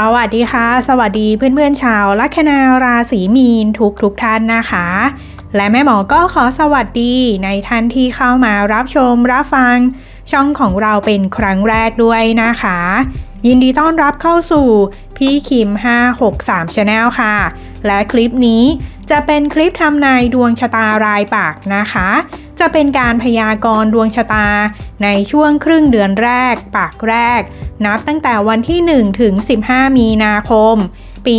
สวัสดีค่ะ สวัสดีเพื่อนๆชาวลัคนาราศีมีนทุกทุกท่านนะคะ และแม่หมอก็ขอสวัสดีในท่านที่เข้ามารับชมรับฟัง ช่องของเราเป็นครั้งแรกด้วยนะคะ ยินดีต้อนรับเข้าสู่ พี่คิม 563 Channel ค่ะ และคลิปนี้จะเป็นคลิปทำนายดวงชะตารายปากนะคะ จะเป็นการพยากรณ์ดวงชะตาในช่วงครึ่งเดือนแรก ปากแรก นับตั้งแต่วันที่ 1 ถึง 15 มีนาคม ปี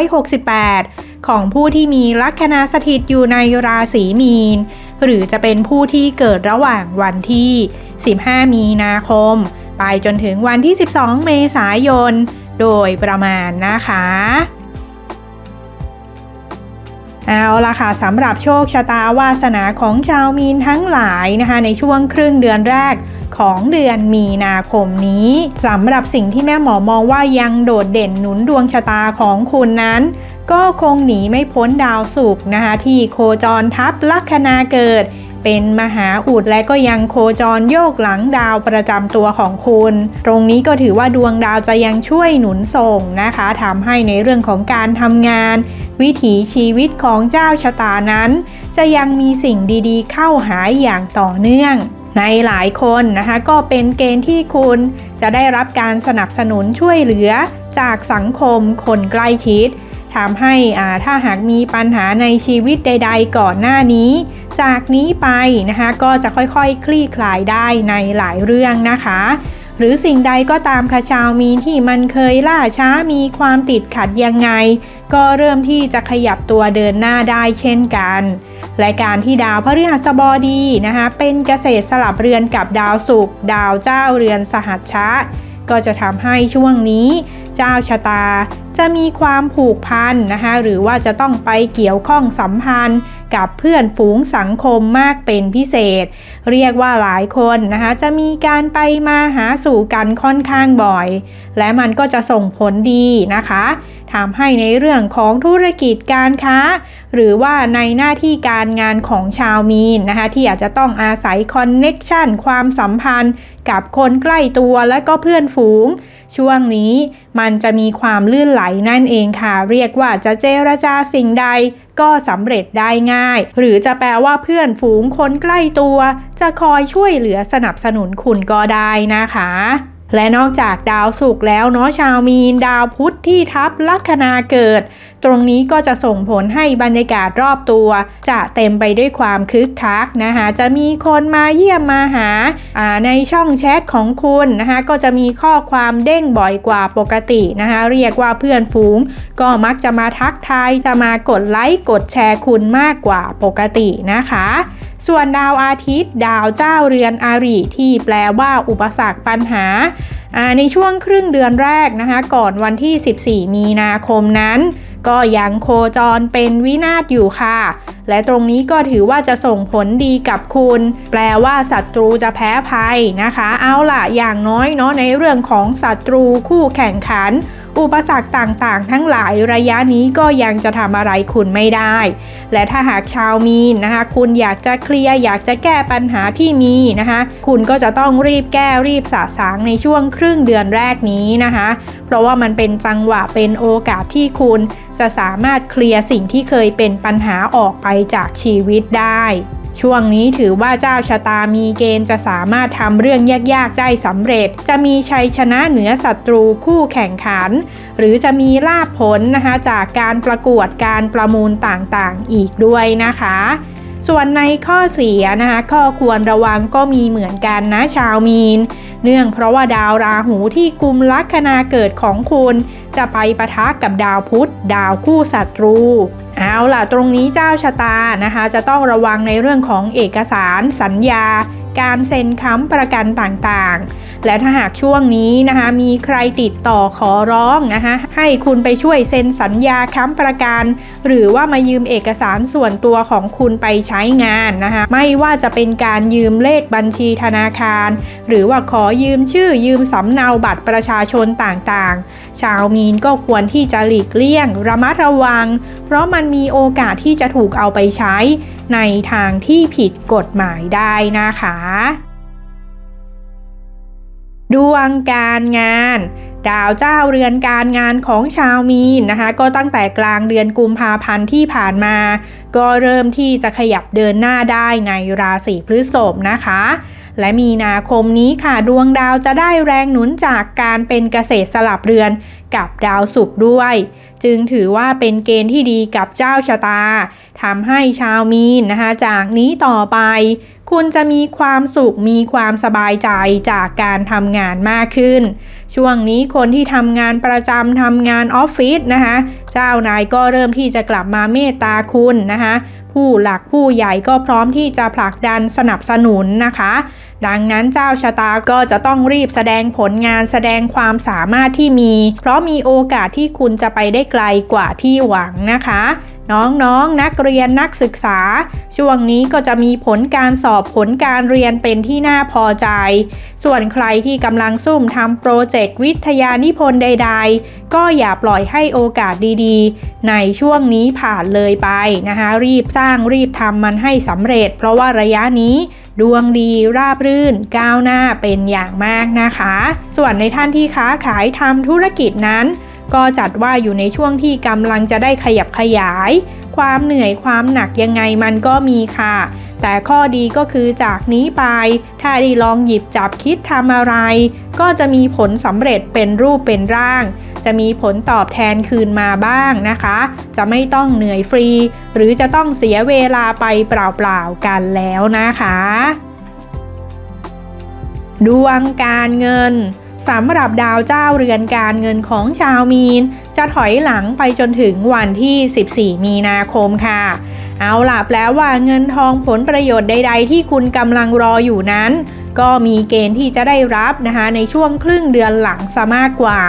2568 ของผู้ที่มีลัคนาสถิตอยู่ในราศีมีน หรือจะเป็นผู้ที่เกิดระหว่างวันที่ 15 มีนาคม ไปจนถึงวันที่ 12 เมษายน โดยประมาณนะคะเอาละค่ะสำหรับโชคชะตาวาสนาของชาวมีนทั้งหลายนะคะ ในช่วงครึ่งเดือนแรกของเดือนมีนาคมนี้สำหรับสิ่งที่แม่หมอมองว่ายังโดดเด่นหนุนดวงชะตาของคุณนั้น ก็คงหนีไม่พ้นดาวศุกร์นะคะที่โคจรทับลัคนาเกิด เป็นมหาอุดและก็ยังโคจรโยกหลังดาวประจำตัวของคุณ ตรงนี้ก็ถือว่าดวงดาวจะยังช่วยหนุนส่งนะคะทำให้ในเรื่องของการทำงาน วิถีชีวิตของเจ้าชะตานั้น จะยังมีสิ่งดีๆ เข้าหาอย่างต่อเนื่องในหลายคนนะคะก็เป็นเกณฑ์ที่คุณจะได้รับการสนับสนุนช่วยเหลือจากสังคมคนใกล้ชิด ทำให้อ่าถ้าหากมีปัญหาในชีวิตใด ๆ ก่อนหน้านี้ จากนี้ไปนะคะก็จะค่อยๆคคลี่คลายได้ในหลายเรื่องนะคะ หรือสิ่งใดก็ตามค่ะชาวมีนที่มันเคยล่าช้ามีความติดขัดยังไง ก็เริ่มที่จะขยับตัวเดินหน้าได้เช่นกันและการที่ดาวพฤหัสบดีนะคะเป็นเกษตรสลับเรือนกับดาวศุกร์ดาวเจ้าเรือนสหัชชะ ก็จะทำให้ช่วงนี้ เจ้าชะตาจะมีความผูกพันนะคะหรือว่าจะต้องไปเกี่ยวข้องสัมพันธ์กับเพื่อนฝูงสังคมมากเป็นพิเศษ เรียกว่าหลายคนนะคะจะมีการไปมาหาสู่กันค่อนข้างบ่อย และมันก็จะส่งผลดีนะคะทำให้ในเรื่องของธุรกิจการค้า หรือว่าในหน้าที่การงานของชาวมีนนะคะที่อาจจะต้องอาศัยคอนเน็กชันความสัมพันธ์กับคนใกล้ตัวและก็เพื่อนฝูง ช่วงนี้มันจะมีความลื่นไหลลนั่นเองค่ะ เรียกว่าจะเจรจาสิ่งใดก็สำเร็จได้ง่าย หรือจะแปลว่าเพื่อนฝูงคนใกล้ตัว จะคอยช่วยเหลือสนับสนุนคุณก็ได้นะคะ และนอกจากดาวศุกร์แล้วเนาะชาวมีนดาวพุธที่ทับลัคนาเกิด ตรงนี้ก็จะส่งผลให้บรรยากาศรอบตัว จะเต็มไปด้วยความคึกคักนะคะจะมีคนมาเยี่ยมมาหาในช่องแชทของคุณนะคะก็จะมีข้อความเด้งบ่อยกว่าปกตินะคะเรียกว่าเพื่อนฝูง ก็มักจะมาทักทายจะมากดไลค์กดแชร์คุณมากกว่าปกตินะคะ ส่วนดาวอาทิตย์ ดาวเจ้าเรือนอาริที่แปลว่าอุปสรรคปัญหา ในช่วงครึ่งเดือนแรกนะคะ ก่อนวันที่ 14 มีนาคมนั้น ก็ยังโคจรเป็นวินาศอยู่ค่ะ และตรงนี้ก็ถือว่าจะส่งผลดีกับคุณ แปลว่าศัตรูจะแพ้ภัยนะคะ เอาล่ะอย่างน้อยเนาะในเรื่องของศัตรูคู่แข่งขัน อุปสรรคต่างๆ ทั้งหลายระยะนี้ก็ยังจะทำอะไรคุณไม่ได้ และถ้าหากชาวมีนนะคะ คุณอยากจะเคลียร์อยากจะแก้ปัญหาที่มีนะคะ คุณก็จะต้องรีบแก้รีบสะสางในช่วงครึ่งเดือนแรกนี้นะคะ เพราะว่ามันเป็นจังหวะเป็นโอกาสที่คุณจะสามารถเคลียร์สิ่งที่เคยเป็นปัญหาออกไปจากชีวิตได้ ช่วงนี้ถือว่าเจ้าชะตามีเกณฑ์จะสามารถทำเรื่องยากๆได้สำเร็จ จะมีชัยชนะเหนือศัตรูคู่แข่งขัน หรือจะมีลาภผลนะคะจากการประกวดการประมูลต่างๆอีกด้วยนะคะ ส่วนในข้อเสียนะคะข้อควรระวังก็มีเหมือนกันนะชาวมีน เนื่องเพราะว่าดาวราหูที่กุมลัคนาเกิดของคุณ จะไปปะทะกับดาวพุธดาวคู่ศัตรู เอาล่ะตรงนี้เจ้าชะตานะคะ จะต้องระวังในเรื่องของเอกสารสัญญา การเซ็นค้ำประกันต่างๆ และถ้าหากช่วงนี้นะคะมีใครติดต่อขอร้องนะคะให้คุณไปช่วยเซ็นสัญญาค้ำประกัน หรือว่ามายืมเอกสารส่วนตัวของคุณไปใช้งานนะคะไม่ว่าจะเป็นการยืมเลขบัญชีธนาคาร หรือว่าขอยืมชื่อยืมสำเนาบัตรประชาชนต่างๆ ชาวมีนก็ควรที่จะหลีกเลี่ยง ระมัดระวัง เพราะมันมีโอกาสที่จะถูกเอาไปใช้ ในทางที่ผิดกฎหมายได้นะคะดวงการงาน ดาวเจ้าเรือนการงานของชาวมีนนะคะ ก็ตั้งแต่กลางเดือนกุมภาพันธ์ที่ผ่านมา ก็เริ่มที่จะขยับเดินหน้าได้ในราศีพฤษภนะคะ และมีนาคมนี้ค่ะดวงดาวจะได้แรงหนุนจากการเป็นเกษตรสลับเรือนกับดาวศุกร์ด้วย จึงถือว่าเป็นเกณฑ์ที่ดีกับเจ้าชะตาทำให้ชาวมีนนะคะ จากนี้ต่อไป คุณจะมีความสุขมีความสบายใจจากการทำงานมากขึ้น ช่วงนี้คนที่ทำงานประจำทำงานออฟฟิศนะคะเจ้านายก็เริ่มที่จะกลับมาเมตตาคุณนะคะผู้หลักผู้ใหญ่ก็พร้อมที่จะผลักดันสนับสนุนนะคะ ดังนั้นเจ้าชะตาก็จะต้องรีบแสดงผลงานแสดงความสามารถที่มี เพราะมีโอกาสที่คุณจะไปได้ไกลกว่าที่หวังนะคะน้องๆนนักเรียนนักศึกษา ช่วงนี้ก็จะมีผลการสอบผลการเรียนเป็นที่น่าพอใจ ส่วนใครที่กำลังซุ่มทำโปรเจกต์วิทยานิพนธ์ใด ๆ ก็อย่าปล่อยให้โอกาสดีๆ ในช่วงนี้ผ่านเลยไปนะคะรีบสร้างรีบทำมันให้สำเร็จ เพราะว่าระยะนี้ดวงดีราบรื่น ก้าวหน้าเป็นอย่างมากนะคะ ส่วนในท่านที่ค้าขายทำธุรกิจนั้น ก็จัดว่าอยู่ในช่วงที่กำลังจะได้ขยับขยาย ความเหนื่อยความหนักยังไงมันก็มีค่ะ แต่ข้อดีก็คือจากนี้ไป ถ้าได้ลองหยิบจับคิดทำอะไร ก็จะมีผลสำเร็จเป็นรูปเป็นร่าง จะมีผลตอบแทนคืนมาบ้างนะคะ จะไม่ต้องเหนื่อยฟรี หรือจะต้องเสียเวลาไปเปล่าๆกันแล้วนะคะ ดวงการเงิน สำหรับดาวเจ้าเรือนการเงินของชาวมีน จะถอยหลังไปจนถึงวันที่ 14 มีนาคมค่ะ เอาล่ะแปลว่าเงินทองผลประโยชน์ใด ๆ ที่คุณกำลังรออยู่นั้น ก็มีเกณฑ์ที่จะได้รับนะคะในช่วงครึ่งเดือนหลังซะมากกว่า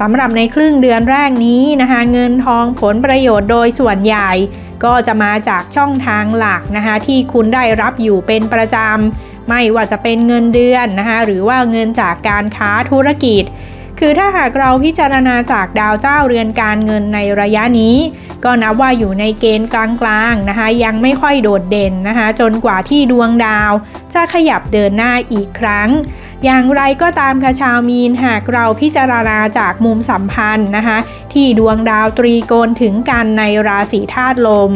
สำหรับในครึ่งเดือนแรกนี้นะคะเงินทองผลประโยชน์โดยส่วนใหญ่ ก็จะมาจากช่องทางหลักนะคะที่คุณได้รับอยู่เป็นประจำ ไม่ว่าจะเป็นเงินเดือนนะคะหรือว่าเงินจากการค้าธุรกิจ คือถ้าหากเราพิจารณาจากดาวเจ้าเรือนการเงินในระยะนี้ ก็นับว่าอยู่ในเกณฑ์กลางๆนะคะ ยังไม่ค่อยโดดเด่นนะคะ จนกว่าที่ดวงดาว จะขยับเดินหน้าอีกครั้ง อย่างไรก็ตามค่ะชาวมีนหากเราพิจารณาจากมุมสัมพันธ์นะคะ ที่ดวงดาวตรีโกณถึงกันในราศีธาตุลม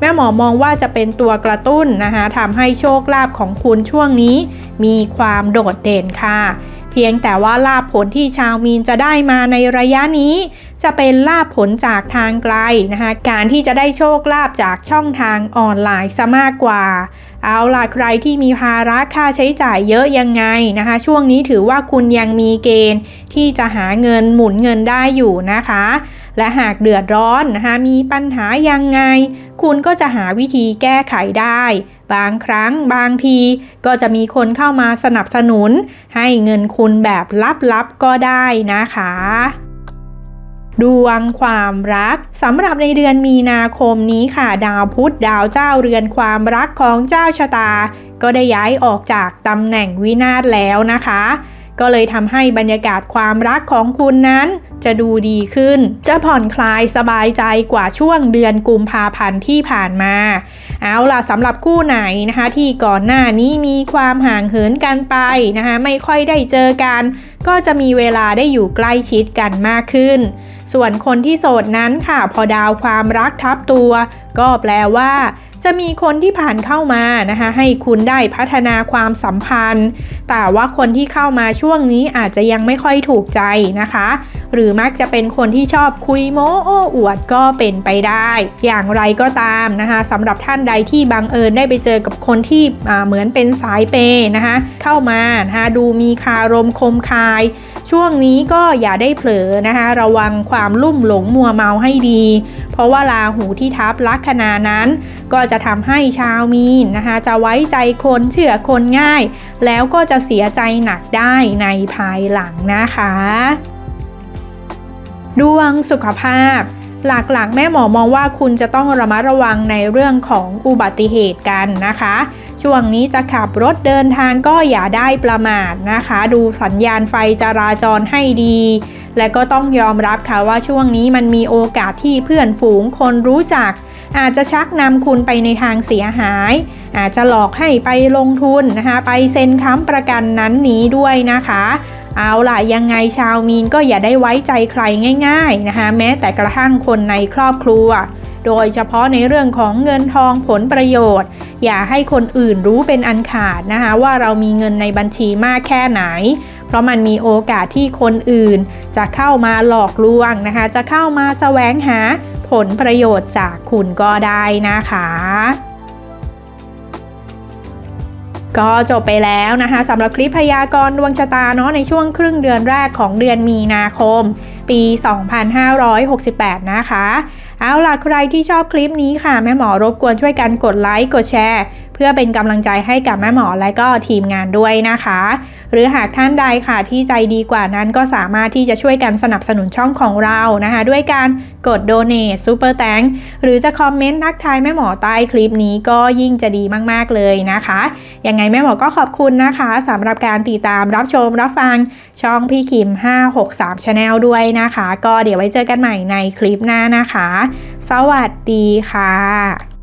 แม่หมอมองว่าจะเป็นตัวกระตุ้นนะคะทำให้โชคลาภของคุณช่วงนี้ มีความโดดเด่นค่ะ พียงแต่ว่าลาภผลที่ชาวมีนจะได้มาในระยะนี้ จะเป็นลาภผลจากทางไกลนะคะการที่จะได้โชคลาภจากช่องทางออนไลน์ซะมากกว่า เอาล่ะใครที่มีภาระค่าใช้จ่ายเยอะยังไงนะคะ ช่วงนี้ถือว่าคุณยังมีเกณฑ์ที่จะหาเงินหมุนเงินได้อยู่นะคะ และหากเดือดร้อนนะคะมีปัญหายังไง คุณก็จะหาวิธีแก้ไขได้ บางครั้งบางทีก็จะมีคนเข้ามาสนับสนุน ให้เงินคุณแบบลับๆก็ได้นะคะดวงความรักสำหรับในเดือนมีนาคมนี้ค่ะ ดาวพุธดาวเจ้าเรือนความรักของเจ้าชะตา ก็ได้ย้ายออกจากตำแหน่งวินาศแล้วนะคะ ก็เลยทำให้บรรยากาศความรักของคุณนั้นจะดูดีขึ้น จะผ่อนคลายสบายใจกว่าช่วงเดือนกุมภาพันธ์ที่ผ่านมา เอาล่ะสำหรับคู่ไหนนะคะ ที่ก่อนหน้านี้มีความห่างเหินกันไปนะคะ ไม่ค่อยได้เจอกัน ก็จะมีเวลาได้อยู่ใกล้ชิดกันมากขึ้น ส่วนคนที่โสดนั้นค่ะ พอดาวความรักทับตัว ก็แปลว่า จะมีคนที่ผ่านเข้ามานะคะให้คุณได้พัฒนาความสัมพันธ์ แต่ว่าคนที่เข้ามาช่วงนี้อาจจะยังไม่ค่อยถูกใจนะคะ หรือมักจะเป็นคนที่ชอบคุยโม้โอ้อวดก็เป็นไปได้ อย่างไรก็ตามนะคะสำหรับท่านใดที่บังเอิญได้ไปเจอกับคนที่เหมือนเป็นสายเปย์นะคะเข้ามานะคะดูมีคารมคมคาย ช่วงนี้ก็อย่าได้เผลอนะคะระวังความลุ่มหลงมัวเมาให้ดี เพราะว่าราหูที่ทับลัคนานั้นก็จะทำให้ชาวมีนนะคะ จะไว้ใจคนเชื่อคนง่าย แล้วก็จะเสียใจหนักได้ในภายหลังนะคะ ดวงสุขภาพหลักๆ แม่หมอมองว่าคุณจะต้องระมัดระวังในเรื่องของอุบัติเหตุกันนะคะ ช่วงนี้จะขับรถเดินทางก็อย่าได้ประมาทนะคะ ดูสัญญาณไฟจราจรให้ดี และก็ต้องยอมรับค่ะว่าช่วงนี้มันมีโอกาสที่เพื่อนฝูงคนรู้จัก อาจจะชักนำคุณไปในทางเสียหาย อาจจะหลอกให้ไปลงทุนนะคะ ไปเซ็นค้ำประกันนั้นนี้ด้วยนะคะ เอาล่ะยังไงชาวมีนก็อย่าได้ไว้ใจใครง่ายๆนะคะแม้แต่กระทั่งคนในครอบครัว โดยเฉพาะในเรื่องของเงินทองผลประโยชน์ อย่าให้คนอื่นรู้เป็นอันขาดนะคะว่าเรามีเงินในบัญชีมากแค่ไหน เพราะมันมีโอกาสที่คนอื่น จะเข้ามาหลอกลวงนะคะจะเข้ามาแสวงหาผลประโยชน์จากคุณก็ได้นะคะ ก็จบไปแล้วนะคะสำหรับคลิปพยากรณ์ดวงชะตาเนาะในช่วงครึ่งเดือนแรกของเดือนมีนาคม ปี 2568 นะคะเอาล่ะใครที่ชอบคลิปนี้ค่ะ แม่หมอรบกวนช่วยกันกดไลค์กดแชร์ เพื่อเป็นกำลังใจให้กับแม่หมอและก็ทีมงานด้วยนะคะ หรือหากท่านใดค่ะที่ใจดีกว่านั้นก็สามารถที่จะช่วยกันสนับสนุนช่องของเรานะคะ ด้วยการกด donate super thank หรือจะคอมเมนต์ทักทายแม่หมอใต้คลิปนี้ก็ยิ่งจะดีมาก ๆ เลยนะคะยังไงแม่หมอก็ขอบคุณนะคะสำหรับการติดตามรับชมรับฟังช่องพี่คิม 563 Channel ด้วยนะคะ ก็เดี๋ยวไว้เจอกันใหม่ในคลิปหน้านะคะสวัสดีค่ะ